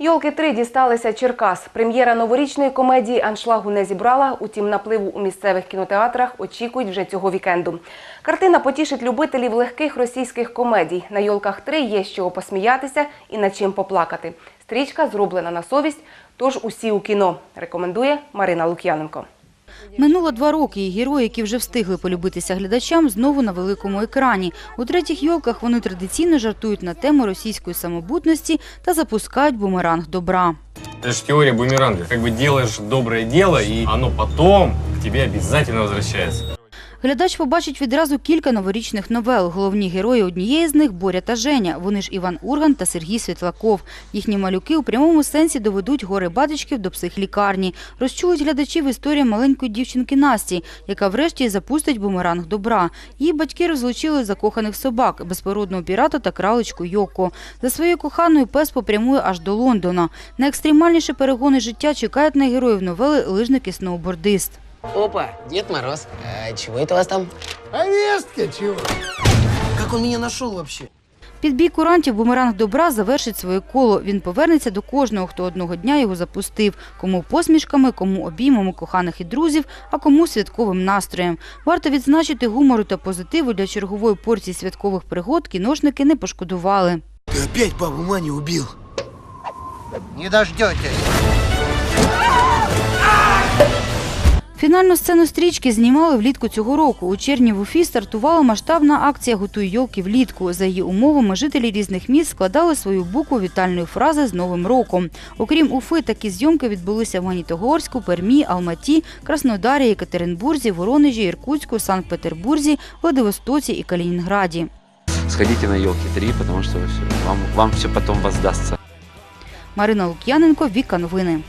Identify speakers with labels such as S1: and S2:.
S1: Йолки 3 дісталися Черкас. Прем'єра новорічної комедії аншлагу не зібрала. Утім, напливу у місцевих кінотеатрах очікують вже цього вікенду. Картина потішить любителів легких російських комедій. На йолках 3 є з чого посміятися і над чим поплакати. Стрічка зроблена на совість, тож усі у кіно. Рекомендує Марина Лук'яненко.
S2: Минуло два роки, і герої, які вже встигли полюбитися глядачам, знову на великому екрані. У третіх йолках вони традиційно жартують на тему російської самобутності та запускають бумеранг добра.
S3: Это же теория бумеранга. Как бы делаешь доброе дело, и оно потом к тебе обязательно возвращается.
S2: Глядач побачить відразу кілька новорічних новел. Головні герої однієї з них Боря та Женя. Вони ж Іван Урган та Сергій Світлаков. Їхні малюки у прямому сенсі доведуть гори батечків до психлікарні. Розчують глядачів історія маленької дівчинки Насті, яка врешті запустить бумеранг добра. Її батьки розлучили закоханих собак, безпородного пірата та кралечку Йоко. За своєю коханою пес попрямує аж до Лондона. На екстремальніші перегони життя чекають на героїв новели лижник і сноубордист.
S4: Опа, Дед Мороз. А чего это у вас там?
S5: Повестка чего?
S4: Как он меня нашел вообще?
S2: Під бій курантів бумеранг добра завершить своє коло. Він повернеться до кожного, хто одного дня його запустив. Кому посмішками, кому обіймами коханих і друзів, а кому святковим настроєм. Варто відзначити гумору та позитиву для чергової порції святкових пригод кіношники не пошкодували.
S5: Ты опять бабу Маню убил.
S6: Не дождетесь.
S2: Фінальну сцену стрічки знімали влітку цього року. У червні в Уфі стартувала масштабна акція «Готуй йолки влітку». За її умовами жителі різних міст складали свою букву вітальної фрази з Новим роком. Окрім Уфи, такі зйомки відбулися в Магнітогорську, Пермі, Алматі, Краснодарі, Екатеринбурзі, Воронежі, Іркутську, Санкт-Петербурзі, Владивостоці і Калінінграді.
S7: Сходите на 3, потому что всё- вам, вам все потом воздастся.
S2: Марина Лук'яненко, Віка Новини.